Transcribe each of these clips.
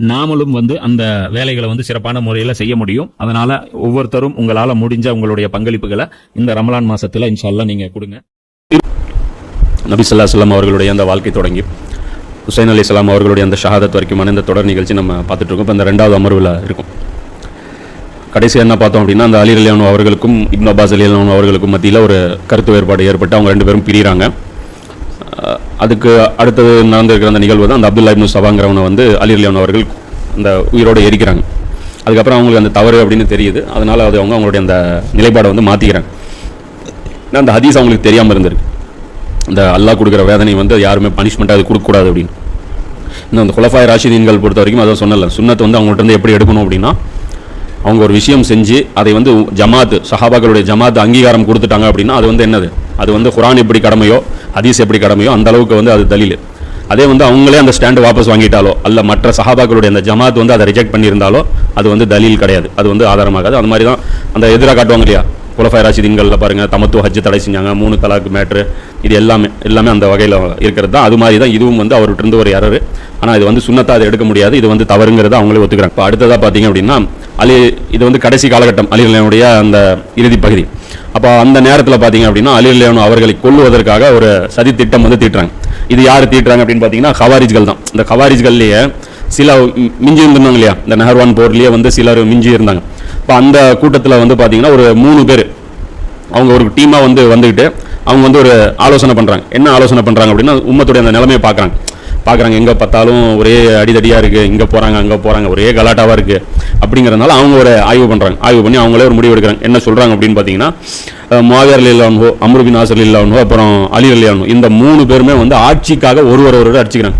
நாமளும் வந்து அந்த வேலைகளை வந்து சிறப்பான முறையில் செய்ய முடியும். அதனால ஒவ்வொருத்தரும் உங்களால் முடிஞ்ச உங்களுடைய பங்களிப்புகளை இந்த ரமலான் மாசத்துல இன்ஷால்லா நீங்க கொடுங்க. நபி சொல்லா சொல்லாம் அவர்களுடைய அந்த வாழ்க்கை தொடங்கி ஹுசைன் அலி இஸ்லாம் அவர்களுடைய அந்த ஷஹாதத் வரைக்குமான இந்த தொடர் நிகழ்ச்சி நம்ம பார்த்துட்ருக்கோம் இப்போ இந்த ரெண்டாவது அமர்வில் இருக்கும். கடைசியாக என்ன பார்த்தோம் அப்படின்னா அந்த அலி அலியானு அவர்களுக்கும் இப்னு அப்பாஸ் அலி அவர்களுக்கும் மத்தியில் ஒரு கருத்து வேறுபாடு ஏற்பட்டு அவங்க ரெண்டு பேரும் பிரிகிறாங்க அதுக்கு அடுத்தது நடந்திருக்கிற அந்த நிகழ்வு தான் அந்த அப்துல்லா இப்னு சபாங்கிறவனை வந்து அலி அலியானு அவர்கள் அந்த உயிரோடு எரிக்கிறாங்க. அதுக்கப்புறம் அவங்களுக்கு அந்த தவறு அப்படின்னு தெரியுது. அதனால் அது அவங்க அவங்களுடைய அந்த நிலைப்பாடை வந்து மாற்றிக்கிறாங்க ஏன்னா அந்த ஹதீஸ் அவங்களுக்கு தெரியாமல் இருந்திருக்கு. இந்த அல்லாஹ் கொடுக்குற வேதனை வந்து யாருமே பனிஷ்மெண்ட்டாக அது கொடுக்கக்கூடாது அப்படின்னு. இன்னும் அந்த குலஃபாய் ராஷிதீன்கள் பொறுத்த வரைக்கும் அதை சொன்னல. சுண்ணத்தை வந்து அவங்கள்ட்ட இருந்து எப்படி எடுக்கணும் அப்படின்னா அவங்க ஒரு விஷயம் செஞ்சு அதை வந்து ஜமாத் சஹாபாக்களுடைய ஜமாத் அங்கீகாரம் கொடுத்துட்டாங்க அப்படின்னா அது வந்து என்னது? அது வந்து குரான் எப்படி கடமையோ ஹதீஸ் எப்படி கடமையோ அந்த அளவுக்கு வந்து அது தலில். அதே வந்து அவங்களே அந்த ஸ்டாண்டு வாபஸ் வாங்கிட்டாலோ அல்ல மற்ற சஹாபாக்களுடைய அந்த ஜமாத் வந்து அதை ரிஜெக்ட் பண்ணியிருந்தாலோ அது வந்து தலீல் கிடையாது. அது வந்து ஆதாரமாகாது. அந்த மாதிரி தான் அந்த எதிராக காட்டுவாங்க இல்லையா? குலஃபாய் ராஷிதீன்களில் பாருங்கள் தமத்துவ ஹஜ் தடை செஞ்சாங்க மூணு தலாக்கு மேட்ரு இது எல்லாமே எல்லாமே அந்த வகையில் இருக்கிறது தான். அது மாதிரி தான் இதுவும் வந்து அவர்கிட்ட இருந்து ஒரு இரரு ஆனால் இது வந்து சுண்ணத்தா அதை எடுக்க முடியாது. இது வந்து தவறுங்கிறத அவங்களே ஒத்துக்கிறாங்க. இப்போ அடுத்ததாக பார்த்தீங்க அப்படின்னா அலி இது வந்து கடைசி காலகட்டம் அலி அந்த இறுதி பகுதி. அப்போ அந்த நேரத்தில் பார்த்தீங்க அப்படின்னா அலி அலியானு அவர்களை கொள்வதற்காக ஒரு சதி திட்டம் வந்து தீட்டுறாங்க. இது யார் தீட்டுறாங்க அப்படின்னு பார்த்தீங்கன்னா ஹவாரிஜ்கள் தான். இந்த ஹவாரிஜ்கள்லேயே சில மிஞ்சி இருந்திருந்தாங்க இல்லையா? இந்த நெஹர்வான் போர்லேயே வந்து சிலர் மிஞ்சி இருந்தாங்க. இப்போ அந்த கூட்டத்தில் வந்து பார்த்தீங்கன்னா ஒரு மூணு பேர். அவங்க ஒரு டீமாக வந்து வந்துக்கிட்டு அவங்க வந்து ஒரு ஆலோசனை பண்ணுறாங்க என்ன ஆலோசனை பண்ணுறாங்க அப்படின்னா உம்மத்துடைய அந்த நிலைமையை பார்க்குறாங்க பார்க்குறாங்க எங்கே பார்த்தாலும் ஒரே அடிதடியாக இருக்குது இங்கே போகிறாங்க அங்கே போகிறாங்க ஒரே கலாட்டாவாக இருக்குது அப்படிங்கிறதுனால அவங்க ஒரு ஆய்வு பண்ணுறாங்க ஆய்வு பண்ணி அவங்களே ஒரு முடிவு எடுக்கிறாங்க. என்ன சொல்கிறாங்க அப்படின்னு பார்த்தீங்கன்னா மாவியர் இல்லானோ அம்ருபின் ஆசர் இல்லானோ அப்புறம் அலி இல்லானோ இந்த மூணு பேருமே வந்து ஆட்சிக்காக ஒருவர் ஒருவர் அடிச்சுக்கிறாங்க.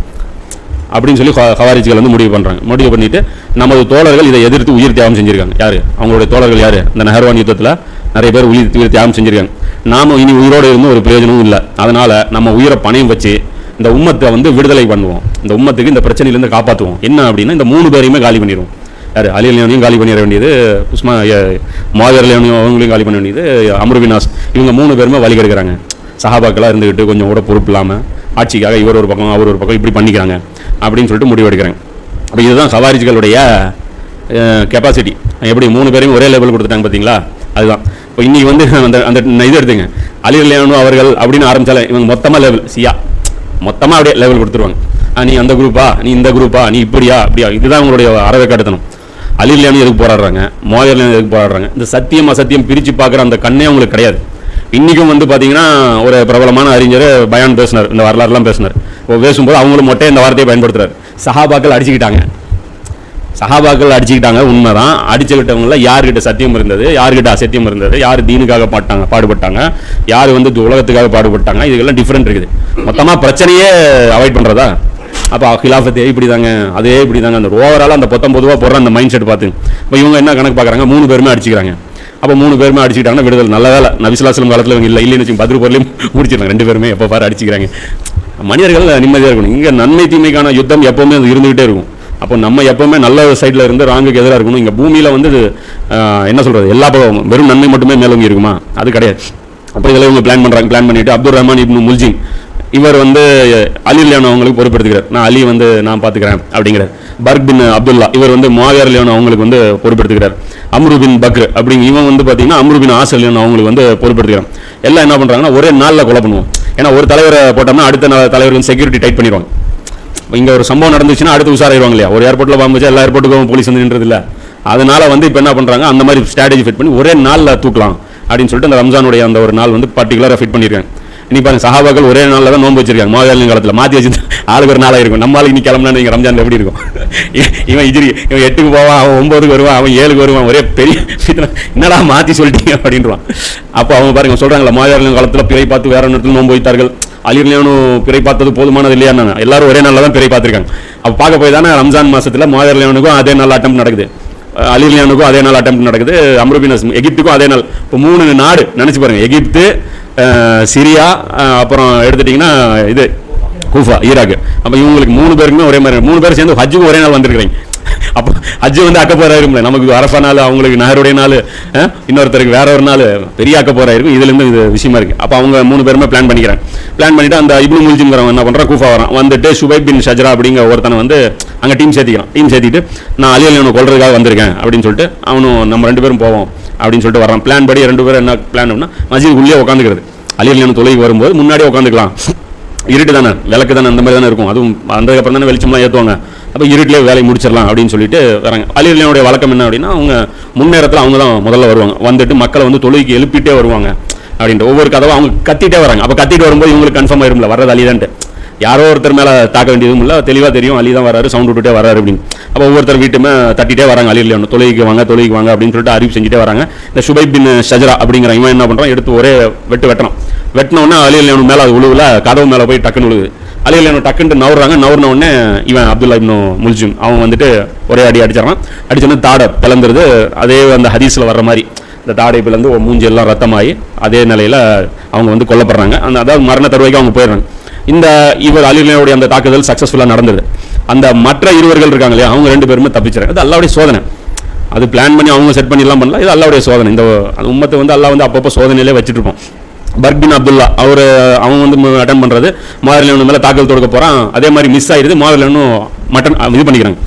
அப்படின்னு சொல்லி ஹவாரிஜிகள் வந்து முடிவு பண்ணுறாங்க முடிவு பண்ணிவிட்டு நமது தோழர்கள் இதை எதிர்த்து உயிர் தியாகம் செஞ்சுருக்காங்க. யார்? அவங்களுடைய தோழர்கள் யார்? இந்த நெஹர்வான் யுத்தத்தில் நிறைய பேர் உயிர் உயிர் தியாகம் செஞ்சுருக்காங்க. நாம இனி உயிரோடு இருந்து ஒரு பிரயோஜனமும் இல்லை. அதனால் நம்ம உயிரை பணையும் வச்சு இந்த உம்மத்தை வந்து விடுதலை பண்ணுவோம். இந்த உம்மத்துக்கு இந்த பிரச்சனையிலேருந்து காப்பாற்றுவோம் என்ன அப்படின்னா இந்த மூணு பேரையுமே காலி பண்ணிடுவோம். யார்? அலி அலியானையும் காலி பண்ணிட வேண்டியது உஸ்மா மாதர் அலியானையும் அவங்களையும் காலி பண்ண வேண்டியது அமருவினாஸ் இவங்க மூணு பேருமே வழி கெடுக்கிறாங்க. சஹாபாக்களாக இருந்துக்கிட்டு கொஞ்சம் கூட பொறுப்பு இல்லாமல் ஆட்சிக்காக இவர் ஒரு பக்கம் அவர் ஒரு பக்கம் இப்படி பண்ணிக்கிறாங்க அப்படின்னு சொல்லிட்டு முடிவு எடுக்கிறாங்க அப்போ இதுதான் சவாரிஜிகளுடைய கெப்பாசிட்டி எப்படி மூணு பேரையும் ஒரே லெவல் கொடுத்துட்டாங்க பார்த்தீங்களா அதுதான். இப்போ இன்றைக்கி வந்து அந்த அந்த இது எடுத்துங்க அலி அலியானு அவர்கள் அப்படின்னு ஆரம்பிச்சாலே இவங்க மொத்தமாக லெவல் சியா. மொத்தமாக அப்படியே லெவல் கொடுத்துருவாங்க. நீ அந்த குரூப்பா நீ இந்த குரூப்பா நீ இப்படியா? அப்படியா? இதுதான் உங்களுடைய அறவை கடத்தணும் அலிலியானு எதுக்கு போராடுறாங்க? மோயர்லியானு எதுக்கு போராடுறாங்க? இந்த சத்தியம் அசத்தியம் பிரித்து பார்க்குற அந்த கண்ணே அவங்களுக்கு கிடையாது. இன்றைக்கும் வந்து பார்த்தீங்கன்னா ஒரு பிரபலமான அறிஞர் பயான் பேசினார். இந்த வரலாறுலாம் பேசினார். பேசும்போது அவங்களும் மொட்டை இந்த வார்த்தையை பயன்படுத்துறாரு. சஹாபாக்கள் அடிச்சுக்கிட்டாங்க. சஹாபாக்கள் அடிச்சுக்கிட்டாங்க உண்மைதான். அடிச்சுக்கிட்டவங்கள யார்கிட்ட சத்தியம் இருந்தது? யார்கிட்ட அசத்தியம் இருந்தது? யார் தீனுக்காக பாட்டாங்க பாடுபட்டாங்க? யார் வந்து இந்த உலகத்துக்காக பாடுபட்டாங்க? இதுக்கெல்லாம் டிஃப்ரெண்ட் இருக்குது. மொத்தமாக பிரச்சனையே அவாய்ட் பண்ணுறதா அப்போ ஹிலாஃபத்தே இப்படி தாங்க அதே இப்படி தாங்க அந்த ஓவரால் அந்த பொத்தம் பொதுவாக போடுற அந்த மைண்ட் செட் பார்த்து. இப்போ இவங்க என்ன கணக்கு பார்க்குறாங்க? மூணு பேருமே அடிச்சுக்கிறாங்க. அப்போ மூணு பேருமே அடிச்சுக்கிட்டாங்கன்னா விடுதல் நல்ல வேலை. நபிசுல்லாஸ்லம் காலத்தில் இவங்க இல்லை இல்லைன்னு வச்சு பதிரு பொருளையும் முடிச்சிருக்காங்க. ரெண்டு பேருமே எப்போ பாரு அடிச்சுக்கிறாங்க. மனிதர்கள் நிம்மதியாக இருக்கணும். இங்கே நன்மை தீமைக்கான யுத்தம் எப்போவுமே அது இருந்துகிட்டே இருக்கும். அப்போ நம்ம எப்பவுமே நல்ல சைடில் இருந்து ராங்குக்கு எதிராக இருக்கணும். இங்கே பூமியில் வந்து என்ன சொல்கிறது எல்லா பக்கம் வெறும் நன்மை மட்டுமே மேலோங்கி இருக்குமா? அது கிடையாது. அப்போ இதில் இவங்க பிளான் பண்ணுறாங்க பிளான் பண்ணிவிட்டு அப்துல் ரஹ்மான் இப்னு முல்ஜிம் இவர் வந்து அலி லியானோ அவங்களுக்கு பொறுப்பெடுத்துக்கிறார். நான் அலி வந்து நான் பார்த்துக்கிறேன் அப்படிங்கிறார். பர்க் பின் அப்துல்லா இவர் வந்து மாவியார் லியானோ அவங்களுக்கு வந்து பொறுப்பெடுத்துக்கிறார். அம்ரு பின் பக்ர் அப்படிங்க இவன் வந்து பார்த்தீங்கன்னா அம்ரு பின் ஆசர் லியானோ அவங்களுக்கு வந்து பொறுப்பெடுத்துக்கிறான். எல்லாம் என்ன பண்ணுறாங்கன்னா ஒரே நாளில் கொலை பண்ணுவோம். ஏன்னா ஒரு தலைவரை போட்டோம்னா அடுத்த தலைவர்கள் செக்யூரிட்டி டைட் பண்ணிடுவாங்க. இங்கே ஒரு சம்பவம் நடந்துச்சுன்னா அடுத்து உஷாராயிருவாங்க இல்லையா? ஒரு ஏர்போர்ட்டில் பாம்பு வச்சா எல்லா ஏர்போர்ட்டுக்கும் போலீஸ் வந்து நின்றது அதனால வந்து இப்போ என்ன பண்ணுறாங்க அந்த மாதிரி ஸ்ட்ராட்டஜி ஃபிட் பண்ணி ஒரே நாளில் தூக்கலாம் அப்படின்னு சொல்லிட்டு அந்த ரம்ஜானுடைய அந்த ஒரு நாள் வந்து பர்டிகுலராக ஃபிட் பண்ணியிருக்காங்க. இனி பாருங்க சகாபாக்கள் ஒரே நாளில் தான் நோன்பு வச்சிருக்காங்க. மாவியாளின் காலத்தில் மாற்றி வச்சு ஆளுக்கு ஒரு நாளாக இருக்கும். நம்ம ஆளுக்கு இன்னைக்கு கிளம்புனா நீங்கள் ரம்ஜான் எப்படி இருக்கும்? இவன் இஜிரி இவன் எட்டுக்கு போவான் அவன் ஒம்பதுக்கு வருவான் அவன் ஏழுக்கு வருவான். ஒரே பெரிய என்னடா மாற்றி சொல்லிட்டீங்க அப்படின்றான். அப்போ அவங்க பாருங்க சொல்கிறாங்களா மாவியாளின் காலத்தில் பிறை பார்த்து வேற நேரத்தில் நோன்பு வைத்தார்கள். அலிர்லியானும் பிறை பார்த்தது போதுமானது இல்லையான்னு எல்லாரும் ஒரே நாளில் தான் பிறை பார்த்துருக்காங்க. அப்போ பார்க்க போய் தானே ரம்ஜான் மாதத்தில் மாதர்லியானுக்கும் அதே நாள் அட்டம் நடக்குது. அஹ் அலிர்லியானுக்கும் அதே நாள் அட்டம் நடக்குது. அம்ருபினஸ் எகிப்துக்கும் அதே நாள். இப்போ மூணு நாடு நினச்சி பாருங்கள் எகிப்து சிரியா அப்புறம் எடுத்துட்டிங்கன்னா இது கூஃபா ஈராக். அப்போ இவங்களுக்கு மூணு பேருக்குமே ஒரே மாதிரி மூணு பேர் சேர்ந்து ஹஜ்ஜுக்கு ஒரே நாள் வந்திருக்கிறீங்க. அப்போ ஹஜ்ஜு வந்து அக்கப்போரா இருக்கும்ல நமக்கு அரஃபா நாள் அவங்களுக்கு நகருடைய நாள் இன்னொருத்தருக்கு வேற ஒரு நாள் பெரிய அக்க இருக்கும் இதுல இருந்து இது விஷயமா இருக்கு. அப்போ அவங்க மூணு பேருமே பிளான் பண்ணிக்கிறாங்க. பிளான் பண்ணிட்டு அந்த இப்னு முல்ஜிங்கிறவன் என்ன பண்ணுறான் கூஃபா வரான். வந்துட்டு சுபை பின் ஷஜ்ரா அப்படிங்கிற ஒருத்தனை வந்து அங்க டீம் சேர்த்திக்கிறான். டீம் சேர்த்திட்டு நான் அலியல் அலியனை கொள்றதுக்காக வந்திருக்கேன் அப்படின்னு சொல்லிட்டு அவனும் நம்ம ரெண்டு பேரும் போவோம் அப்படின்னு சொல்லிட்டு வரான் பிளான் படி ரெண்டு பேரும் என்ன பிளான் அப்படின்னா மஜித் உள்ளே உட்காந்துக்கிறது அலியல் அலியன் தொலைக்கு வரும்போது முன்னாடியே உட்காந்துக்கலாம் இருட்டு தானே விளக்கு தானே அந்த மாதிரி தானே இருக்கும். அதுவும் வந்ததுக்கப்புறம் தானே வெளிச்சம்லாம் ஏற்றுவாங்க அப்போ இருட்டிலே வேலையை முடிச்சிடலாம் அப்படின்னு சொல்லிட்டு வராங்க. அலிரலியனுடைய வழக்கம் என்ன அப்படின்னா அவங்க முன்னேறத்தில் அவங்க தான் முதல்ல வருவாங்க. வந்துட்டு மக்களை வந்து தொழுகைக்கு எழுப்பிட்டே வருவாங்க அப்படின்ட்டு. ஒவ்வொரு கதவும் அவங்க கத்திட்டே வராங்க. அப்போ கத்திட்டு வரும்போது இவங்களுக்கு கன்ஃபார்ம் ஆயிரும்ல வர்றது அலிதான்ட்டு. யாரோ ஒருத்தர் மேலே தாக்க வேண்டியதும் இல்லை தெளிவாக தெரியும் அலி தான் வராரு சவுண்ட் விட்டுட்டே வராரு அப்படின்னு. அப்போ ஒவ்வொருத்தர் வீட்டுமே தட்டிட்டே வராங்க அலி இல்லையா தொழுகைக்கு வாங்க தொழுகைக்கு வாங்க அப்படின்னு சொல்லிட்டு அறிவு செஞ்சுட்டே வராங்க. இந்த சுபை பின் ஷஜரா அப்படிங்கிற இவன் என்ன பண்ணுறான் எடுத்து ஒரே வெட்டு வெட்டணும் வெட்டின உடனே அலி இல்லையா மேலே அது உழுவுல கதவு மேலே போய் டக்குன்னு விழுது அலி என்ன டக்குன்ட்டு நவுறாங்க நவுறின உடனே இவன் அப்துல்லா இப்னு முல்ஜிம் அவன் வந்துட்டு ஒரே அடி அடிச்சிடறான். அடிச்சோடனே தாடை பிளந்துருது. அதே அந்த ஹதீஸில் வர்ற மாதிரி இந்த தாடை பிளந்து மூஞ்சி எல்லாம் ரத்தமாகி அதே நிலையில் அவங்க வந்து கொல்லப்படுறாங்க. அந்த அதாவது மரண தருவாய்க்கு அவங்க போயிடுறாங்க. இந்த இவர் அலிலையோடைய அந்த தாக்குதல் சக்ஸஸ்ஃபுல்லாக நடந்தது. அந்த மற்ற இருவர்கள் இருக்காங்க இல்லையா அவங்க ரெண்டு பேருமே தப்பிச்சிருக்காங்க அது அல்லாவுடைய சோதனை. அது பிளான் பண்ணி அவங்க செட் பண்ணிலாம் பண்ணல இது அல்லாவுடைய சோதனை. இந்த உம்மத்தை வந்து அல்லா வந்து அப்பப்போ சோதனையிலே வச்சுட்டு இருப்போம். பர்கின் அப்துல்லா. அவர் அவன் வந்து அட்டன் பண்ணுறது மாவரில் மேலே தாக்கல் தொடுக்க போகிறான் அதே மாதிரி மிஸ் ஆயிடுது மாவரிலனும் மட்டன் இது பண்ணிக்கிறாங்க.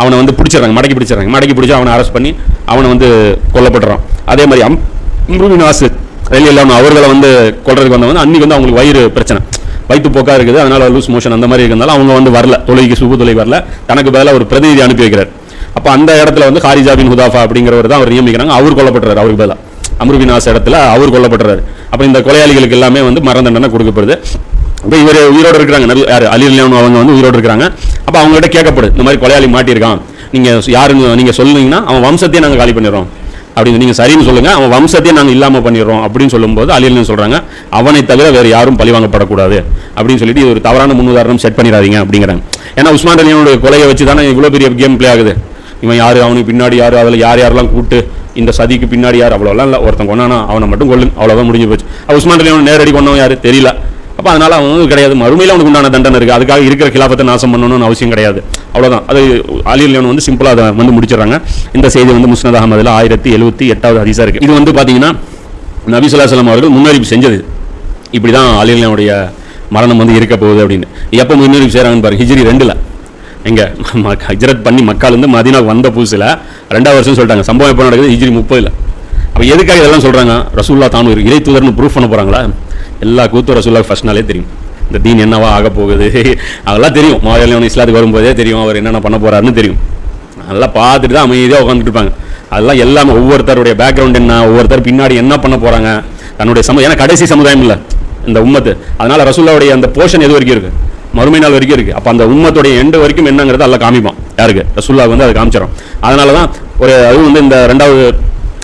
அவனை வந்து பிடிச்சிடுறாங்க. மடக்கி பிடிச்சிடுறாங்க. மடக்கி பிடிச்சி அவனை அரெஸ்ட் பண்ணி அவனை வந்து கொல்லப்படுறான் அதே மாதிரி அம் அம்ருபின் ஆசு ரயில் அவர்களை வந்து கொள்றதுக்கு வந்தவங்க அன்னைக்கு வந்து அவங்களுக்கு வயிறு பிரச்சனை. வயிற்று போக்காக இருக்குது. அதனால் லூஸ் மோஷன் அந்த மாதிரி இருக்கிறதால அவங்க வந்து வரல. தொலைக்கு சுபு தொலை வரல. தனக்கு பதிலாக ஒரு பிரதிநிதி அனுப்பி வைக்கிறார். அப்போ அந்த இடத்துல வந்து ஹாரிஜா பின் ஹுதாஃபா அப்படிங்கிறவர் தான் அவர் நியமிக்கிறாங்க. அவர் கொல்லப்படுறாரு அவருக்கு பதிலாக அம்ருபின் ஆஸ் இடத்துல அவர் கொல்லப்படுறாரு அப்போ இந்த கொலையாளிகளுக்கு எல்லாமே வந்து மரண தண்டனை கொடுக்கப்படுது. இப்போ இவர் உயிரோடு இருக்கிறாங்க. நபி யார்? அலி அலியானு அவங்க வந்து உயிரோடு இருக்கிறாங்க. அப்போ அவங்ககிட்ட கேட்கப்படுது இந்த மாதிரி கொலையாளி மாட்டியிருக்கான். நீங்கள் யாருன்னு நீங்கள் சொல்லுவீங்கன்னா அவன் வம்சத்தையே நாங்கள் காலி பண்ணிடுறோம். அப்படின்னு நீங்கள் சரின்னு சொல்லுங்கள் அவன் வம்சத்தையே நாங்கள் இல்லாமல் பண்ணிடுறோம் அப்படின்னு சொல்லும்போது அலியல் சொல்கிறாங்க அவனை தவிர வேறு யாரும் பழி வாங்கப்படக்கூடாது. அப்படின்னு சொல்லிட்டு இது ஒரு தவறான முன்னுதாரணம் செட் பண்ணிடாதீங்க அப்படிங்கிறாங்க. ஏன்னா உஸ்மான் அலியனுடைய கொலையை வச்சு தானே இவ்வளோ பெரிய கேம் பிளே ஆகுது. இவன் யார்? அவனுக்கு பின்னாடி யார்? அதில் யார் யாரெல்லாம் கூப்பிட்டு இந்த சதிக்கு பின்னாடி யார் அவ்வளோலாம் இல்லை. ஒருத்தன் கொண்டானா அவனை மட்டும் கொள்ளு அவ்வளோதான் முடிஞ்சு போச்சு. அப்ப உஸ்மான் அலியன் நேரடி கொண்டவன் யார்? தெரியல. அப்போ அதனால் அவனுக்கு கிடையாது. மறுமையில் அவனுக்கு உண்டான தண்டனை இருக்குது அதுக்காக இருக்கிற கிலாபத்தை நாசம் பண்ணணும்னு அவசியம் கிடையாது. அவ்வளோதான் அது அலியல் அலியன் வந்து சிம்பிளாக அதை வந்து முடிச்சிடறாங்க. இந்த செய்தி வந்து முஸ்னத் அகமதில் ஆயிரத்தி எழுபத்தி எட்டாவது ஹதீஸா இருக்குது இது வந்து பார்த்தீங்கன்னா நபி ஸல்லல்லாஹு அவர்கள் முன்னறிவிப்பு செஞ்சது. இப்படிதான் அலி அலியனுடைய மரணம் வந்து இருக்க போகுது அப்படின்னு. எப்போ முன்னறிவு செய்கிறாங்கன்னு பாருங்க. ஹிஜ்ரி ரெண்டில். எங்கே ம- ஹஜ்ரத் பண்ணி மக்கள் வந்து மதினாவுக்கு வந்த புதுசில் ரெண்டாவது வருஷம் சொல்லிட்டாங்க. சம்பவம் எப்போ நடக்குது? ஹிஜ்ரி முப்பதில். அப்போ எதுக்காக இதெல்லாம் சொல்கிறாங்க ரசூல்லா தானும் இறை தூதர்னு ப்ரூஃப் பண்ண போகிறாங்களா எல்லா கூத்து ரசூல்லா ஃபஸ்ட் நாளே தெரியும். இந்த தீன் என்னவா ஆக போகுது? அதெல்லாம் தெரியும். மாவட்ட இஸ்லாத்துக்கு வரும்போதே தெரியும். அவர் என்னென்ன பண்ண போகிறாருன்னு தெரியும். நல்லா பார்த்துட்டு தான் அமைதியாக உட்காந்துட்டு இருப்பாங்க. அதெல்லாம் எல்லாமே ஒவ்வொருத்தருடைய பேக்ரவுண்ட் என்ன ஒவ்வொருத்தர் பின்னாடி என்ன பண்ண போகிறாங்க தன்னுடைய சம ஏன்னா கடைசி சமுதாயம் இல்லை இந்த உம்மத்து. அதனால் ரசூல்லாவுடைய அந்த போர்ஷன் எது வரைக்கும் இருக்குது மறுமை நாள் வரைக்கும் இருக்கு. அப்ப அந்த உம்மத்துடைய எண்டு வரைக்கும் என்னங்கிறத எல்லாம் காமிப்பான். யாருக்கு? ரசுல்லா வந்து அதை காமிச்சிடும். அதனால தான் ஒரு அதுவும் வந்து இந்த ரெண்டாவது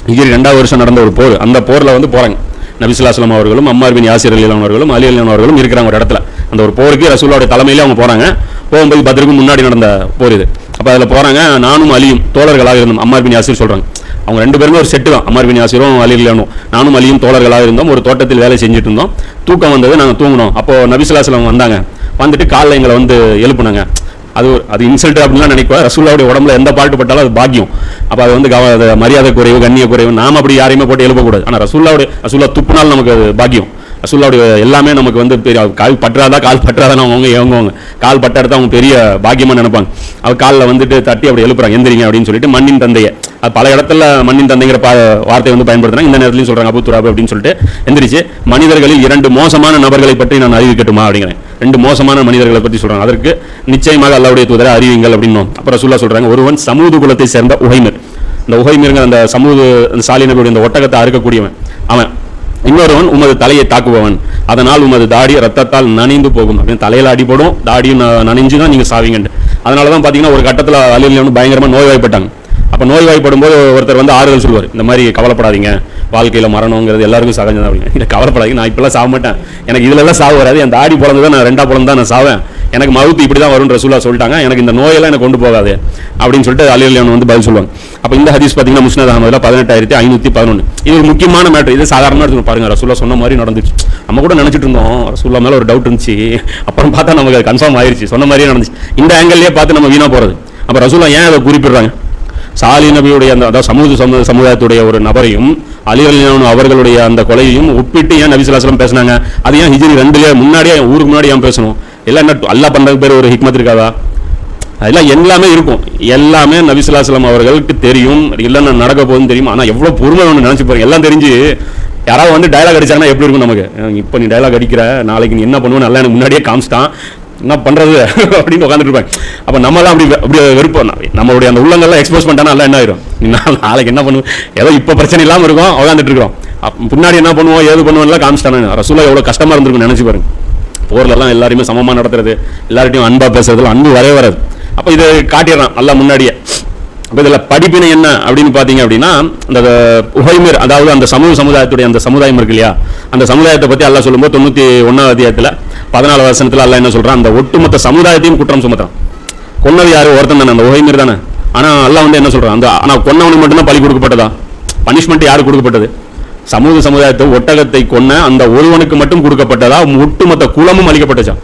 ஹிஜ்ரி ரெண்டாவது வருஷம் நடந்த ஒரு போர். அந்த போரில் வந்து போறாங்க. நபிசுல்லாஸ்லாம் அவர்களும் அம்மார் பின் யாசிர் அலி அவர்களும் அலி அலி அவர்களும் இருக்கிறாங்க ஒரு இடத்துல. அந்த ஒரு போருக்கு ரசூல்லாவுடைய தலைமையில அவங்க போறாங்க. போகும்போது பத்ருக்கு முன்னாடி நடந்த போர் இது. அப்போ அதில் போறாங்க நானும் அலியும் தோழர்களாக இருந்தோம் அம்மார் பின் யாசிர் சொல்றாங்க. அவங்க ரெண்டு பேருமே ஒரு செட்டு தான். அம்மார் பின் யாசிரும் அலி நானும் அலியும் தோழர்களாக இருந்தோம் ஒரு தோட்டத்தில் வேலை செஞ்சுட்டு இருந்தோம். தூக்கம் வந்தது நாங்கள் தூங்கினோம். அப்போ நபிசுல்லாஸ்லாம் வந்தாங்க. வந்துட்டு காலைல எங்களை வந்து எழுப்புனாங்க. அது ஒரு- அது இன்சல்ட் அப்படின்லாம் நினைப்பா ரசூல்லாவுடைய உடம்புல எந்த பாட்டு பட்டாலும் அது பாக்கியம். அப்போ அது வந்து கவ- அது மரியாதை குறைவு கண்ணிய குறைவு நாம அப்படி யாரையுமே போட்டு எழுப்பக்கூடாது. ஆனால் ரசூல்லாவுடைய ரசூல்லா துப்புனால் நமக்கு அது பாக்கியம். ரசூல்லாவுடைய எல்லாமே நமக்கு வந்து பெரிய கால் பற்றாதா கால் பற்றாதான் அவங்க இவங்கவங்க கால் பட்ட இடத்த அவங்க பெரிய பாக்கியமாக நினைப்பாங்க. அவள் காலில் வந்துட்டு தட்டி அப்படி எழுப்புறாங்க. எந்திரிங்க அப்படின்னு சொல்லிட்டு மண்ணின் தந்தையை. அது பல இடத்துல மண்ணின் தந்தைங்கிற பா வார்த்தையை வந்து பயன்படுத்துறாங்க. இந்த நேரத்துலையும் சொல்கிறாங்க அபுத்துராபு அப்படின்னு சொல்லிட்டு எந்திரிச்சு மனிதர்களில் இரண்டு மோசமான நபர்களை பற்றி நான் அறிவிக்கட்டுமா அப்படிங்கிறேன். ரெண்டு மோசமான மனிதர்களை பற்றி சொல்கிறாங்க அதற்கு நிச்சயமாக அல்லாவுடைய தூதரை அறிவிங்கள் அப்படின்னும் அப்புறம் ரசூல்லா சொல்கிறாங்க ஒருவன் சமூக குலத்தை சேர்ந்த உகைமர். இந்த உகைமருங்க அந்த சமூக சாலினபுடைய இந்த ஒட்டகத்தை அறுக்கக்கூடியவன். அவன். இன்னொருவன் உமது தலையை தாக்குபவன். அதனால் உமது தாடி ரத்தத்தால் நனைந்து போகும். அப்படின்னு தலையில் அடிபடும் தாடியும் நனைஞ்சு தான் நீங்கள் சாவீங்கன்ட்டு. அதனால தான் பார்த்தீங்கன்னா ஒரு கட்டத்தில் அலில் பயங்கரமாக நோய்வாய்ப்பட்டாங்க. அப்போ நோய்வாய்ப்படும் போது ஒருத்தர் வந்து ஆறுதல் சொல்லுவார். இந்த மாதிரி கவலைப்படாதீங்க. வாழ்க்கையில் மரணங்கிறது எல்லாருக்கும் சகஜம் அப்படிங்க இல்லை கவலைப்படாதீங்க. நான் இப்பெல்லாம் சாக மாட்டேன். எனக்கு இதிலெல்லாம் சாவு வராது. என் தாடி பிறந்து தான் நான் ரெண்டா பிறந்து தான் நான் சாவேன். எனக்கு மவுத்து இப்படி தான் வரும்ன்ற ரசூலா சொல்லிட்டாங்க. எனக்கு இந்த நோயெல்லாம் எனக்கு கொண்டு போகாது அப்படின்னு சொல்லிட்டு அலில் வந்து பதில் சொல்லுவாங்க. அப்போ இந்த ஹதீஸ் பார்த்தீங்கன்னா முஸ்னத் அகமதுல பதினெட்டாயிரத்தி ஐநூற்றி பதினொன்று இது ஒரு முக்கியமான மேட்டர் இது சாதாரணமாக எடுத்துக்கணும் பாருங்க. ரசூலா சொன்ன மாதிரி நடந்துச்சு. நம்ம கூட நினச்சிட்டு இருந்தோம். ரசூல்லா மேலே ஒரு டவுட் இருந்துச்சு. அப்புறம் பார்த்தா நமக்கு கன்ஃபார்ம் ஆயிடுச்சு சொன்ன மாதிரியே நடந்துச்சு. இந்த ஆங்கிள்லேயே பார்த்து நம்ம வீணாக போகிறது அப்போ ரசூலா ஏன் அதை குறிப்பிடுறாங்க? சாலி நபியுடைய அந்த அதாவது சமூக சமூக சமுதாயத்துடைய ஒரு நபரையும் அலி அலியானு அவர்களுடைய அந்த கொலையையும் ஒப்பிட்டு ஏன் நபிசுலாசலம் பேசினாங்க? அது ஏன் ஹிஜிரி ரெண்டுலேயே முன்னாடியே ஊருக்கு முன்னாடி ஏன் பேசணும்? எல்லாம் என்ன அல்லாஹ் பண்றதுக்கு பேர் ஒரு ஹிக்மத் இருக்காதா? அதெல்லாம் எல்லாமே இருக்கும். எல்லாமே நபிசுலாசலம் அவர்களுக்கு தெரியும். இல்லைன்னா நடக்க போகுதுன்னு தெரியும். ஆனால் எவ்வளவு பொறுமை ஒன்று நினச்சி பாருங்க. எல்லாம் தெரிஞ்சு யாராவது வந்து டயலாக் அடிச்சாங்கன்னா எப்படி இருக்கும் நமக்கு? இப்போ நீ டயலாக் அடிக்கிற நாளைக்கு நீ என்ன பண்ணுவோம் நல்லா எனக்கு முன்னாடியே காமிச்சிட்டான். என்ன பண்ணுறது அப்படின்னு உட்காந்துட்டு இருப்பாங்க அப்ப நம்மலாம் அப்படி அப்படி வெறுப்போம். நம்மளுடைய அந்த உள்ளங்கள்லாம் எக்ஸ்போஸ் பண்ணிட்டானா என்ன ஆயிரும்? நாளைக்கு என்ன பண்ணுவோம் ஏதோ இப்போ பிரச்சனை இல்லாமல் இருக்கும் உட்காந்துட்டு இருக்கோம் முன்னாடி என்ன பண்ணுவோம் ஏது பண்ணுவோம்லாம் காமிச்சிட்டானு. ரசூலா எவ்வளோ கஷ்டமாக இருந்திருக்கும் நினச்சி பாருங்க. போர்லலாம் எல்லாருமே சமமாக நடத்துறது எல்லார்ட்டையும் அன்பாக பேசுறதுல அன்பு வரவே வராது. அப்போ இதை காட்டிடுறான் நல்லா முன்னாடியே. அப்போ இதில் படிப்பினை என்ன அப்படின்னு பார்த்தீங்க அப்படின்னா அந்த உகைமர் அதாவது அந்த சமூக சமுதாயத்துடைய அந்த சமுதாயம் இருக்கு இல்லையா? அந்த சமுதாயத்தை பற்றி எல்லாம் சொல்லும்போது தொண்ணூற்றி ஒன்றாவது அத்தியாயத்தில் பதினாலு வருஷத்தில் எல்லாம் என்ன சொல்கிறான் அந்த ஒட்டுமொத்த சமுதாயத்தையும் குற்றம் சுமத்துறான். கொன்னது யாரு? ஒருத்தன் தானே அந்த உஹைமீர் தானே. ஆனால் எல்லாம் வந்து என்ன சொல்கிறான் அந்த ஆனால் கொன்னவனுக்கு மட்டும்தான் பழி கொடுக்கப்பட்டதா? பனிஷ்மெண்ட் யாருக்கு கொடுக்கப்பட்டது? சமூக சமுதாயத்தை ஒட்டகத்தை கொன்ன அந்த ஒருவனுக்கு மட்டும் கொடுக்கப்பட்டதா? ஒட்டுமொத்த குலமும் அளிக்கப்பட்டுச்சான்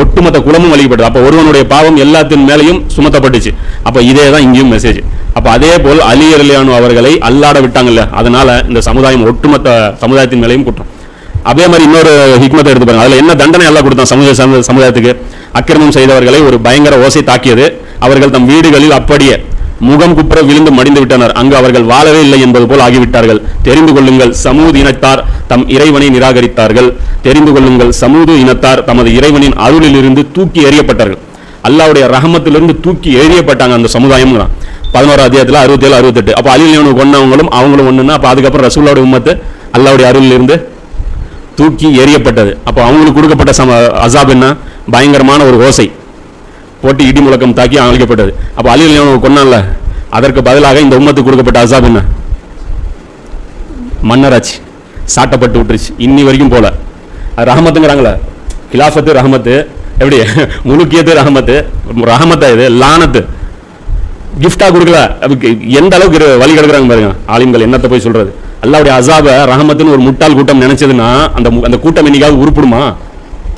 ஒட்டுமொத்த குலமும் அளிக்கப்பட்டது அப்போ ஒருவனுடைய பாவம் எல்லாத்தின் மேலையும் சுமத்தப்பட்டுச்சு. அப்போ இதே தான் இங்கேயும் மெசேஜ் அப்போ அதே போல் அலி அலியானு அவர்களை அல்லாட விட்டாங்கல்ல. அதனால இந்த சமுதாயம் ஒட்டுமொத்த சமுதாயத்தின் மேலையும் குற்றம். அதே மாதிரி இன்னொரு ஹிக்மத்தை எடுத்து பாருங்க. அதில் என்ன தண்டனை எல்லாம் கொடுத்தான் சமுதாய சமுதாயத்துக்கு? அக்கிரமம் செய்தவர்களை ஒரு பயங்கர ஓசை தாக்கியது. அவர்கள் தம் வீடுகளில் அப்படியே முகம் குப்புற விழுந்து மடிந்து விட்டனர். அங்கு அவர்கள் வாழவே இல்லை என்பது போல் ஆகிவிட்டார்கள். தெரிந்து கொள்ளுங்கள் சமூக இனத்தார் தம் இறைவனை நிராகரித்தார்கள். தெரிந்து கொள்ளுங்கள் சமூக இனத்தார் தமது இறைவனின் அருளிலிருந்து தூக்கி எறியப்பட்டார்கள். அல்லாவுடைய ரஹமத்திலிருந்து தூக்கி எறியப்பட்டாங்க அந்த சமுதாயம் பதினோரு அத்தியாயத்தில் அறுபத்தி ஏழு அறுபத்தெட்டு. அப்போ அலிலியனு கொண்டவங்களும் அவங்களும் ஒண்ணுன்னா அப்போ அதுக்கப்புறம் ரசூல்லாவுடைய உம்மத்து அல்லாவுடைய அருளிலிருந்து தூக்கி எறியப்பட்டது. அப்போ அவங்களுக்கு கொடுக்கப்பட்ட சம அசாப் என்ன? பயங்கரமான ஒரு ஓசை. போட்டு இடி முழக்கம் தாக்கி அழிக்கப்பட்டது அப்போ அலில் கொன்னான்ல அதற்கு பதிலாக இந்த உம்மத்துக்கு கொடுக்கப்பட்ட அசாப் என்ன? மன்னராட்சி. சாட்டப்பட்டு விட்டுருச்சு. இன்னி வரைக்கும் போல. அது ரஹமத்துங்கிறாங்களே. கிலாஃபத்து ரஹமத்து. எப்படி? முழுக்கியது ரஹமத்து. ரஹமத்தா இது? லானத்து. கிஃப்டாக கொடுக்கல. அதுக்கு எந்த அளவுக்கு வழி கிடக்குறாங்க பாருங்க. ஆலிம்கள் என்னத்தை போய் சொல்றது? அல்லாவுடைய அசாப ரஹமத்துன்னு ஒரு முட்டாள் கூட்டம் நினைச்சதுன்னா அந்த அந்த கூட்டம் என்னைக்காவது உருப்பிடுமா?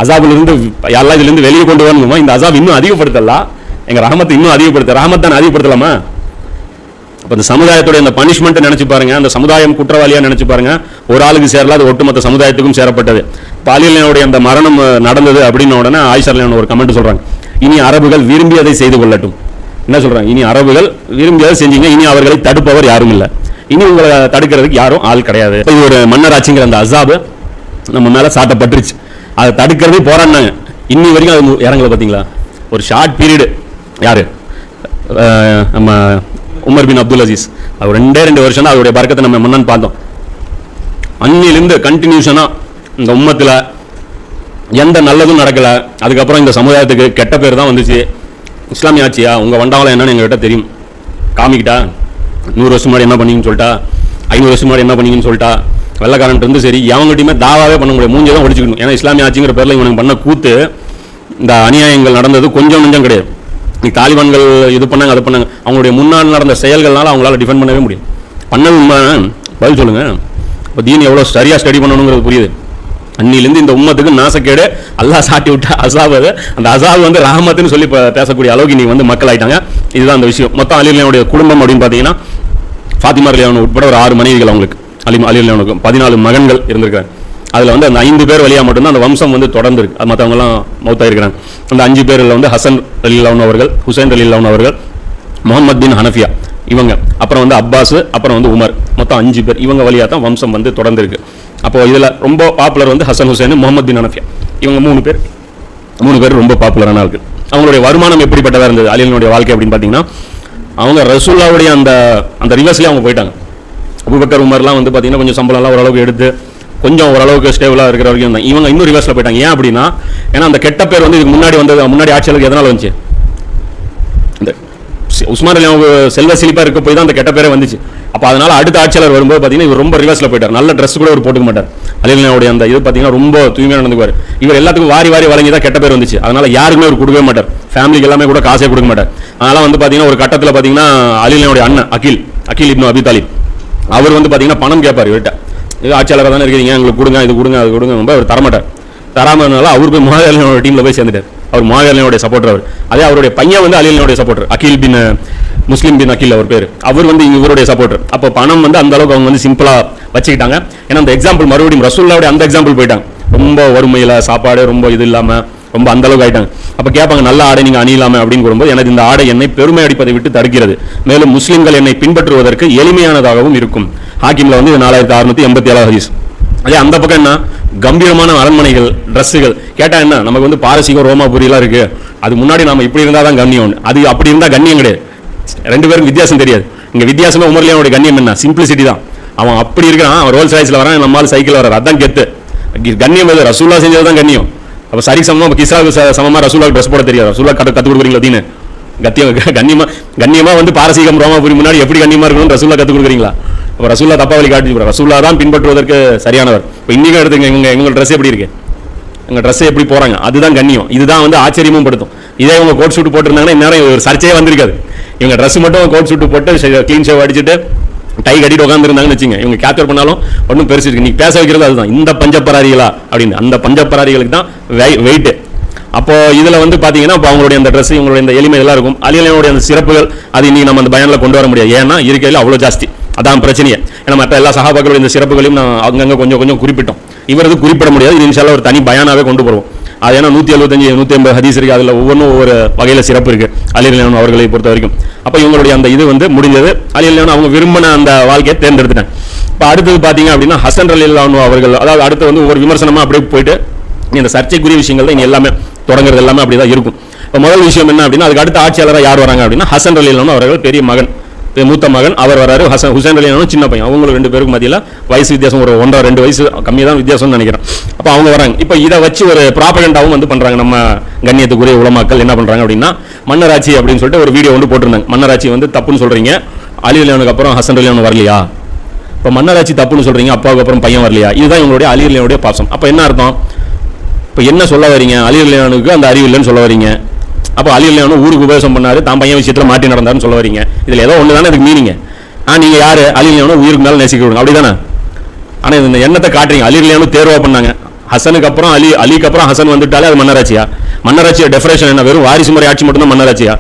அசாபிலிருந்து இருந்து எல்லாம் இருந்து வெளியே கொண்டு வரணுமா இந்த அசாப் இன்னும் அதிகப்படுத்தலாம் எங்க ரஹமத்தை இன்னும் அதிகப்படுத்த ரஹமத் தான் அதிகப்படுத்தலாமா? அப்ப இந்த சமுதாயத்துடைய அந்த பனிஷ்மெண்ட் நினைச்சு பாருங்க. அந்த சமுதாயம் குற்றவாளியா நினைச்சு பாருங்க. ஒரு ஆளுக்கு சேரல அது ஒட்டுமொத்த சமுதாயத்துக்கும் சேரப்பட்டது. பாலியலினுடைய அந்த மரணம் நடந்தது அப்படின்ன உடனே ஆயிஷர்லியான ஒரு கமெண்ட் சொல்றாங்க. இனி அரபுகள் விரும்பியதை செய்து கொள்ளட்டும். என்ன சொல்கிறாங்க இனி அரபுகள் விரும்பியதை செஞ்சீங்க இனி அவர்களை தடுப்பவர் யாரும் இல்லை. இனி உங்களை தடுக்கிறதுக்கு யாரும் ஆள் கிடையாது. இது ஒரு மன்னராட்சிங்கிற அந்த அசாபு நம்ம மேல சாட்டப்பட்டுருச்சு. அதை தடுக்கிறதே போராடினாங்க. இன்னி வரைக்கும் அது மு- இறங்கல பார்த்தீங்களா ஒரு ஷார்ட் பீரியடு யார்? நம்ம உமர் பின் அப்துல் அசீஸ். அவர் ரெண்டே ரெண்டு வருஷம் தான் அவருடைய பறக்கத்தை நம்ம முன்னான்னு பார்த்தோம். அன்னிலிருந்து கண்டினியூஷனாக இந்த உம்மத்தில் எந்த நல்லதும் நடக்கல. அதுக்கப்புறம் இந்த சமுதாயத்துக்கு கெட்ட பேர் தான் வந்துச்சு. இஸ்லாமிய ஆட்சியா? உங்கள் வண்டாவளம் என்னன்னு எங்கள்கிட்ட தெரியும். காமிக்கிட்டா? நூறு வருஷம் முன்னாடி என்ன பண்ணீங்கன்னு சொல்லிட்டா? ஐநூறு வருஷம் முன்னாடி என்ன பண்ணீங்கன்னு சொல்லிட்டா? வெள்ளக்காரன் இருந்து சரி எவங்ககிட்டயுமே தாவாவே பண்ண முடியாது. மூஞ்சை தான் ஒடிச்சுக்கணும். ஏன்னா இஸ்லாமிய ஆட்சிங்கிற பேரில் இவனுக்கு பண்ண கூத்து இந்த அநியாயங்கள் நடந்தது கொஞ்சம் கொஞ்சம் கிடையாது. நீ தாலிபான்கள் இது பண்ணாங்க அது பண்ணாங்க. அவங்களுடைய முன்னாள் நடந்த செயல்கள்னால அவங்களால டிஃபெண்ட் பண்ணவே முடியும் பண்ணது உண்மை பதில் சொல்லுங்க. இப்போ தீன் எவ்வளோ சரியாக ஸ்டடி பண்ணணுங்கிறது புரியுது. அன்னிலேருந்து இந்த உம்மத்துக்கு நாசக்கேடு அல்லா சாட்டி விட்ட அசாபு அந்த அசாபு வந்து ரஹமத்துன்னு சொல்லி இப்போ பேசக்கூடிய அளவுக்கு இன்னைக்கு வந்து மக்கள் ஆகிட்டாங்க இதுதான் அந்த விஷயம். மொத்தம் அலிலியனுடைய குடும்பம் அப்படின்னு பார்த்தீங்கன்னா ஃபாத்திமா அலியான் உட்பட ஒரு ஆறு மனைவிகள் அவங்களுக்கு. அலி அலிலானுக்கு பதினாலு மகன்கள் இருந்திருக்காங்க. அதில் வந்து அந்த ஐந்து பேர் வழியாக மட்டும்தான் அந்த வம்சம் வந்து தொடர்ந்து இருக்கு அது மற்றவங்கலாம் மௌத்தாயிருக்கிறாங்க. அந்த அஞ்சு பேரில் வந்து ஹசன் அலிலான் அவர்கள் ஹுசைன் அலிலான் அவர்கள் முகமது பின் ஹனஃபியா இவங்க. அப்புறம் வந்து அப்பாஸ் அப்புறம் வந்து உமர். மொத்தம் அஞ்சு பேர். இவங்க வழியாக தான் வம்சம் வந்து தொடர்ந்துருக்கு. அப்போ இதில் ரொம்ப பாப்புலர் வந்து Hasan Hussain Muhammad bin Hanafiya. இவங்க மூணு பேர். மூணு பேர் ரொம்ப பாப்புலரான இருக்கு அவங்களுடைய வருமானம் எப்படிப்பட்டதாக இருந்தது? அலியனுடைய வாழ்க்கை அப்படின்னு பார்த்தீங்கன்னா அவங்க ரசூல்லாவுடைய அந்த அந்த ரிவர்ஸ்லேயே அவங்க போயிட்டாங்க. அபுபக்கர் உமர்லாம் வந்து பார்த்தீங்கன்னா கொஞ்சம் சம்பளம்லாம் ஓரளவுக்கு எடுத்து கொஞ்சம் ஓரளவுக்கு ஸ்டேபிளாக இருக்கிற வரைக்கும் தான் இவங்க இன்னும் ரிவர்ஸில் போயிட்டாங்க. ஏன் அப்படின்னா ஏன்னா அந்த கெட்ட பேர் வந்து இதுக்கு முன்னாடி வந்தது முன்னாடி ஆட்சியாளருக்கு எதனால் வந்துச்சு? இந்த உஸ்மான் அலி அவங்க செல்வ செழிப்பாக இருக்க போய் தான் அந்த கெட்ட பேரே வந்துச்சு. அப்போ அதனால் அடுத்த ஆட்சியாளர் வரும்போது பார்த்தீங்கன்னா இவர் ரொம்ப ரிவர்ஸில் போயிட்டார். நல்ல ட்ரெஸ் கூட இவர் போட்டுக்க மாட்டார். அலிலாவுடைய அந்த இது பார்த்தீங்கன்னா ரொம்ப தூய்மையாக நடந்துக்குவார். இவர் எல்லாத்துக்கும் வாரி வாரி வழங்கி தான் கெட்ட பேர் வந்துச்சு. அதனால் யாருக்குமே அவர் கொடுக்கவே மாட்டார். ஃபேமிலிக்கு எல்லாமே கூட காசே கொடுக்க மாட்டார். அதனால் வந்து பார்த்தீங்கன்னா ஒரு கட்டத்தில் பார்த்தீங்கன்னா அலிலாவுடைய அண்ணன் அகில் அகில் இப்னு அபி தாலிப். அவர் வந்து பார்த்தீங்கன்னா பணம் கேட்பார் இவர்கிட்ட. இது ஆட்சியாளராக தானே இருக்கிறீங்க எங்களுக்கு கொடுங்க இது கொடுங்க அது கொடுங்க ரொம்ப அவர் தரமாட்டார். தராமனால அவர் போய் முகாதலினோட டீமில் போய் சேர்ந்துட்டார். அவர் முகாதலினோட சப்போர்ட்டர் அவர். அதே அவருடைய பையன் வந்து அலிலினுடைய சப்போர்ட்டர் அகில் பின் முஸ்லீம் பின் அகில் அவர் பேர். அவர் வந்து இவருடைய சப்போர்ட்டர் அப்போ பணம் வந்து அந்த அளவுக்கு அவங்க வந்து சிம்பிளாக வச்சுக்கிட்டாங்க. ஏன்னா அந்த எக்ஸாம்பிள் மறுபடியும் ரசூல்லாவுடைய அந்த எக்ஸாம்பிள் போயிட்டாங்க. ரொம்ப வறுமையில சாப்பாடு ரொம்ப இது இல்லாமல் ரொம்ப அந்த அளவுக்கு ஆயிட்டாங்க. அப்போ கேட்பாங்க நல்ல ஆடை நீங்கள் அணியலாமே அப்படின்னு கூறும்போது எனக்கு இந்த ஆடை என்னை பெருமை அடிப்பதை விட்டு தடுக்கிறது. மேலும் முஸ்லீம்கள் என்னை பின்பற்றுவதற்கு எளிமையானதாகவும் இருக்கும். ஹாக்கிமில் வந்து இது நாலாயிரத்தி அறுநூத்தி எண்பத்தி ஏழாவது ஹதீஸ். அதே அந்த பக்கம் என்ன? கம்பீரமான அரண்மனைகள் ட்ரெஸ்ஸுகள். கேட்டால் என்ன? நமக்கு வந்து பாரசீகம் ரோமாபுரியெல்லாம் இருக்குது அது முன்னாடி நம்ம இப்படி இருந்தால் தான் கண்ணியம். அது அப்படி இருந்தால் கண்ணியம் கிடையாது. ரெண்டு பேருக்கும் வித்தியாசம் தெரியாது. இங்கே வித்தியாசமே உமர்லியானோட கண்ணியம் என்ன? சிம்பிளிசிட்டி தான். அவன் அப்படி இருக்கிறான் அவன் ரோல்ஸ் ராய்ஸில் வரான் நம்மால் சைக்கிள் வரான் அதான் கெத்து. கண்ணியம் எது? ரசூல்லா செஞ்சது தான் கண்ணியம். அப்போ சரி சமமாக கிசாவுக்கு சமமாக சமமா ட்ரெஸ் போட தெரியாது. ரசூலா கற்று கற்றுக் கொடுக்குறீங்களா தீனு? கத்தியம் கண்ணியமாக கண்ணியமாக வந்து பாரசீகம் ரோமாபுரி முன்னாடி எப்படி கண்ணியமாக இருக்கணும் ரசூலா கற்றுக் கொடுக்குறீங்களா? அப்ப ரசூல்லா தப்பா வழி காட்டி ரசூல்லா தான் பின்பற்றுவதற்கு சரியானவர். இப்போ இன்றைக்கும் எடுத்துங்க எங்க எங்க ட்ரெஸ் எப்படி இருக்கு? எங்கள் ட்ரெஸ்ஸை எப்படி போறாங்க? அதுதான் கண்ணியம். இதுதான் வந்து ஆச்சரியமும் படுத்தும். இதே இவங்க கோட் ஷூட் போட்டிருந்தாங்கன்னா இந்நேரம் ஒரு சர்ச்சையே வந்திருக்காது. இவங்க ட்ரெஸ் மட்டும் கோட் ஷூட் போட்டு க்ளீன் ஷேவ் அடிச்சுட்டு டை கட்டிட்டு உட்காந்துருந்தாங்கன்னு வச்சுங்க. இவங்க கேப்சர் பண்ணாலும் ஒன்றும் பெருசு இருக்கு. நீ பேச வைக்கிறது அதுதான். இந்த பஞ்சப்பராரிகளா அப்படின்னு. அந்த பஞ்சப்பராரிகளுக்கு தான் வெயிட் அப்போ இதில் வந்து பார்த்தீங்கன்னா இப்போ அவங்களுடைய அந்த ட்ரெஸ் இவங்களுடைய இந்த எளிமை எல்லாம் இருக்கும். அலியலனுடைய அந்த சிறப்புகள் அது இன்னைக்கு நம்ம அந்த பயனில் கொண்டு வர முடியாது. ஏன்னா இருக்கையில் அவ்வளோ ஜாஸ்தி. அதான் பிரச்சனையே. ஏன்னா மற்ற எல்லா சகாபாக்களுடைய இந்த சிறப்புகளையும் நான் அங்கங்கே கொஞ்சம் கொஞ்சம் குறிப்பிட்டோம். இவரது குறிப்பிட முடியாது. இது ஒரு தனி பயானாவே கொண்டு போவோம் அது ஏன்னா நூற்றி எழுபத்தஞ்சு நூற்றி ஐம்பது ஹதீஸ் அதில் ஒவ்வொன்றும் ஒவ்வொரு வகையில் சிறப்பு இருக்கு. அலியலன் அவர்களை பொறுத்த வரைக்கும். அப்போ இவங்களுடைய அந்த இது வந்து முடிஞ்சது. அலியலன் அவங்க விரும்பின அந்த வாழ்க்கையை தேர்ந்தெடுத்துட்டேன் இப்போ அடுத்தது பார்த்தீங்க அப்படின்னா ஹசன் அலிலானு அவர்கள் அதாவது அடுத்து வந்து ஒவ்வொரு விமர்சனமாக அப்படியே போயிட்டு இந்த சர்ச்சைக்குரிய விஷயங்கள் தான் இனி எல்லாமே தொடங்குறது எல்லாமே அப்படிதான் இருக்கும். இப்போ முதல் விஷயம் என்ன அப்படின்னா அதுக்கு அடுத்த ஆட்சியாளராக யார் வராங்க அப்படின்னா ஹசன் அலிலானு அவர்கள் பெரிய மகன். மூத்த மகன் அவர் வராரு. ஹசன் ஹுசேன் அலிலானும் சின்ன பையன். அவங்களுக்கு ரெண்டு பேருக்கு மத்தியில் வயசு வித்தியாசம் ஒரு ஒன்றரை ரெண்டு வயசு கம்மியாக தான் வித்தியாசம்னு நினைக்கிறேன். அப்போ அவங்க வராங்க. இப்போ இதை வச்சு ஒரு ப்ராபகண்டாவும் வந்து பண்ணுறாங்க நம்ம கண்ணியத்துக்குரிய உலமாக்கள் என்ன பண்ணுறாங்க அப்படின்னா மன்னராட்சி அப்படின்னு சொல்லிட்டு ஒரு வீடியோ வந்து போட்டிருந்தாங்க. மன்னராட்சி வந்து தப்புன்னு சொல்கிறீங்க அலி அலியானுக்கு அப்புறம் ஹசன் அலியானு வரலையா? இப்போ மன்னராட்சி தப்புன்னு சொல்கிறீங்க அப்பாவுக்கு அப்புறம் பையன் வரலையா? இதுதான் இவங்களுடைய அலி அலியானுடைய பாசம். அப்போ என்ன அர்த்தம்? இப்போ என்ன சொல்ல வரீங்க? அலி அலியானுக்கு அந்த அறிவு இல்லைன்னு சொல்ல வரீங்க. அப்போ அலி ஊருக்கு உபதேசம் பண்ணாரு தான் பையன் விஷயத்துல மாட்டி நடந்தாருன்னு சொல்ல வரீங்க. இதில் ஏதோ ஒன்று தானே அதுக்கு மீனிங்க ஆ நீங்கள் யார்? அலி உயிருக்கு மேலே நேசிக்க விடுங்க. அப்படி தானே ஆனால் இந்த எண்ணத்தை காட்டுறீங்க. அலி தேர்வாக பண்ணாங்க. ஹசனுக்கு அப்புறம் அலி அலிக்கு அப்புறம் ஹசன் வந்துட்டாலே அது மன்னராட்சியா? மன்னராட்சியோட டெஃபினேஷன் என்ன? வெறும் வாரிசு முறை ஆட்சி மட்டும் தான் மன்னராட்சியா?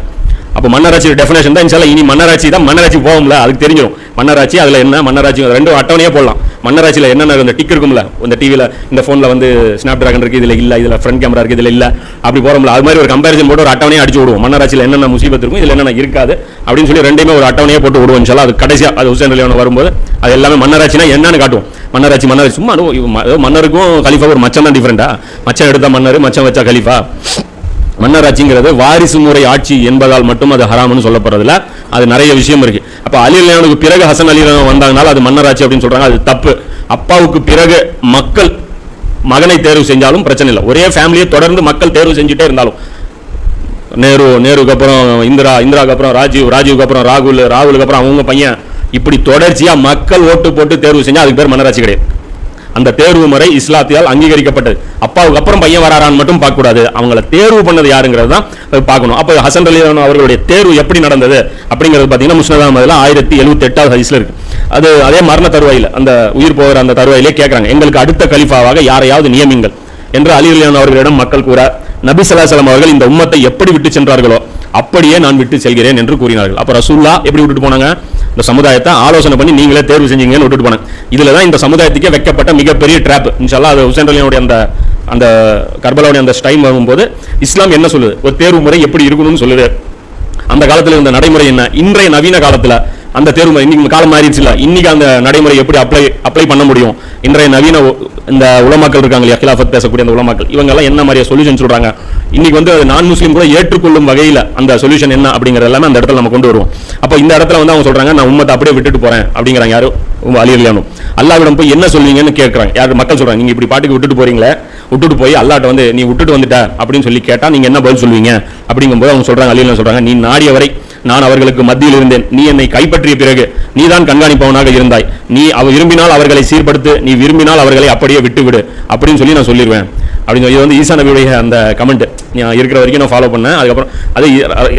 அப்போ மன்னராட்சியோட டெஃபினேஷன் தான் இன்ஷால்லா இனி மன்னராட்சி தான் மன்னராட்சி போகும்ல? அதுக்கு தெரிஞ்சிடும் மன்னராட்சி அதில் என்ன? மன்னராட்சி ரெண்டும் அட்டவணையே போடலாம். மன்னராட்சியில் என்னென்ன இந்த டிக் இருக்கும்ல? இந்த டிவியில் இந்த ஃபோனில் வந்து ஸ்னாப் ட்ராகன் இருக்குது இதில் இல்லை இதில் ஃப்ரண்ட் கேமரா இருக்குது இதில் இல்லை. அப்படி போகிறோம்ல அது மாதிரி ஒரு கம்பேரிசன் போட்டு ஒரு அட்டவணையை அடிச்சு விடுவோம். மன்னராட்சியில் என்னென்ன முசீபத் இருக்கும் இதில் என்னென்ன இருக்காது அப்படின்னு சொல்லி ரெண்டையுமே ஒரு அட்டவணையை போட்டு விடுவோம் சொல்லலாம் அது கடைசியாக அது ஹுசேன் அலியான் வரும்போது அது எல்லாமே மன்னராட்சினா என்னன்னு காட்டுவோம். மன்னராட்சி மன்னராட்சி சும்மா மன்னருக்கும் கலிஃபா ஒரு மச்சம் தான் டிஃபரெண்டா மச்சம் எடுத்தா மன்னர் மச்சம் வச்சா கலிஃபா? மன்னராட்சிங்கிறது வாரிசு முறை ஆட்சி என்பதால் மட்டும் அது ஹராம்னு சொல்லப்படுறதுல அது நிறைய விஷயம் இருக்கு. அப்போ அலி அலியானுக்கு பிறகு ஹசன் அலி வந்தாங்கனால அது மன்னராட்சி அப்படின்னு சொல்றாங்க. அது தப்பு. அப்பாவுக்கு பிறகு மக்கள் மகனை தேர்வு செஞ்சாலும் பிரச்சனை இல்லை. ஒரே ஃபேமிலியை தொடர்ந்து மக்கள் தேர்வு செஞ்சுட்டே இருந்தாலும். நேரு நேருக்கு அப்புறம் இந்திரா இந்திராவுக்கு அப்புறம் ராஜீவ் ராஜீவுக்கு அப்புறம் ராகுல் ராகுலுக்கு அப்புறம் அவங்க பையன் இப்படி தொடர்ச்சியா மக்கள் ஓட்டு போட்டு தேர்வு செஞ்சால் அதுக்கு பேர் மன்னராட்சி கிடையாது. அந்த தேர்வு முறை இஸ்லாத்தியால் அங்கீகரிக்கப்பட்டது. அப்பாவுக்கு அப்புறம் பையன் வராரான்னு மட்டும் பார்க்க கூடாது அவங்கள தேர்வு பண்ணது யாருங்கிறது தான் பார்க்கணும். அப்போ ஹசன் அலி அவர்களுடைய தேர்வு எப்படி நடந்தது அப்படிங்கிறது பார்த்தீங்கன்னா முஸ்னதா மதில் ஆயிரத்தி எழுபத்தி எட்டாவது ஹதீஸ்ல இருக்கு. அது அதே மரண தருவாயில் அந்த உயிர் போகிற அந்த தருவாயிலே கேட்குறாங்க எங்களுக்கு அடுத்த கலிஃபாவாக யாரையாவது நியமிங்கள் என்று அலி அவர்களிடம் மக்கள் கூற நபி சலாசலம் அவர்கள் இந்த உம்மத்தை எப்படி விட்டு சென்றார்களோ அப்படியே நான் விட்டு செல்கிறேன் என்று கூறினார்கள். அப்போ ரசூல்லா எப்படி விட்டுட்டு போனாங்க? இந்த சமுதாயத்தை ஆலோசனை பண்ணி நீங்களே தேர்வு செஞ்சீங்கன்னு விட்டுட்டு போனேன் இதில் தான் இந்த சமுதாயத்துக்கே வைக்கப்பட்ட மிகப்பெரிய ட்ராப் இன்ஷால்லா அது ஹுசைன் அந்த அந்த கர்பலாவுடைய அந்த ஸ்டைம் வரும்போது இஸ்லாம் என்ன சொல்லுது? ஒரு தேர்வு முறை எப்படி இருக்கணும்னு சொல்லுது. அந்த காலத்தில் இருந்த நடைமுறை என்ன? இன்றைய நவீன காலத்தில் அந்த தேர்வு இன்னைக்கு காலம் மாறிடுச்சு இல்ல இன்னைக்கு அந்த நடைமுறை எப்படி அப்ளை அப்ளை பண்ண முடியும்? இன்றைய நவீன உ- இந்த உலமாக்கள் இருக்காங்க இல்லையா கிலாஃபத் பேசக்கூடிய அந்த உலமாக்கள் இவங்க எல்லாம் என்ன மாதிரியா சொல்யூஷன் சொல்றாங்க? இன்னைக்கு வந்து நான் முஸ்லீம் கூட ஏற்றுக்கொள்ளும் வகையில் அந்த சொல்யூஷன் என்ன அப்படிங்கிறது எல்லாமே அந்த இடத்துல நம்ம கொண்டு வருவோம். அப்போ இந்த இடத்துல வந்து அவங்க சொல்றாங்க நான் உம்மத்தை அப்படியே விட்டுட்டு போறேன் அப்படிங்கிறாங்க யாரும் அலி அலியானும் அல்லாவிடம் போய் என்ன சொல்வீங்கன்னு கேட்குறாங்க. யார்? மக்கள் சொல்றாங்க நீங்க இப்படி பாட்டுக்கு விட்டுட்டு போறீங்களே விட்டுட்டு போய் அல்லாட்ட வந்து நீ விட்டுட்டு வந்துட்ட அப்படின்னு சொல்லி கேட்டா நீங்க என்ன பதில் சொல்வீங்க? அப்படிங்கும்போது அவங்க சொல்றாங்க அலியல் சொல்றாங்க நீ நாடிய வரை நான் அவர்களுக்கு மத்தியில் இருந்தேன். நீ என்னை கைப்பற்றிய பிறகு நீதான் கண்காணிப்பவனாக இருந்தாய். நீ அவ விரும்பினால் அவர்களை சீர்படுத்து நீ விரும்பினால் அவர்களை அப்படியே விட்டுவிடு. அப்படின்னு சொல்லி நான் சொல்லிடுவேன் அப்படின்னு சொல்லி இது வந்து ஈசா நபியுடைய அந்த கமெண்ட் நான் இருக்கிற வரைக்கும் நான் ஃபாலோ பண்ணேன். அதுக்கப்புறம் அதே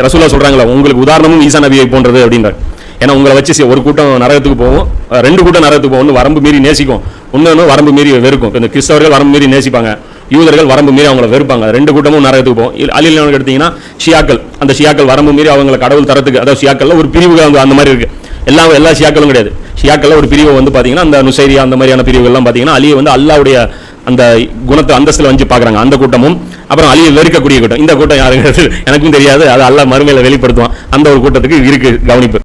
ரசூலா சொல்கிறாங்களா உங்களுக்கு உதாரணமும் ஈசா நபியை போன்றது அப்படின்றார். ஏன்னா உங்களை வச்சு ஒரு கூட்டம் நரகத்துக்கு போகும் ரெண்டு கூட்டம் நரகத்துக்கு போகும் ஒன்று வரம்பு மீறி நேசிக்கும். இன்னொன்று வரம்பு மீறி வெறுக்கும். இந்த கிறிஸ்தவர்கள் வரம்பு மீறி நேசிப்பாங்க. யூதர்கள் வரம்பு மீறி அவங்கள வெறுப்பாங்க. ரெண்டு கூட்டமும் நரகத்துக்கு போகும். இல்ல- அலில் எடுத்தீங்கன்னா ஷியாக்கள். அந்த ஷியாக்கள் வரம்பு மீறி அவங்கள கடவுள் தரத்துக்கு அதாவது ஷியாக்கள்ல ஒரு பிரிவுகள் வந்து அந்த மாதிரி இருக்குது எல்லா எல்லா ஷியாக்களும் கிடையாது. ஷியாக்களில் ஒரு பிரிவை வந்து பார்த்தீங்கன்னா அந்த நுசைரியா அந்த மாதிரியான பிரிவுகள்லாம் பார்த்தீங்கன்னா அலியை வந்து அல்லாவுடைய அந்த குணத்தை அந்தஸ்தில் வந்து பார்க்குறாங்க அந்த கூட்டமும் அப்புறம் அலியை வெறுக்கக்கூடிய கூட்டம். இந்த கூட்டம் யாருங்கிறது எனக்கும் தெரியாது. அது அல்ல மறுமையில் வெளிப்படுத்துவான். அந்த ஒரு கூட்டத்துக்கு இருக்கு கவனிப்பு.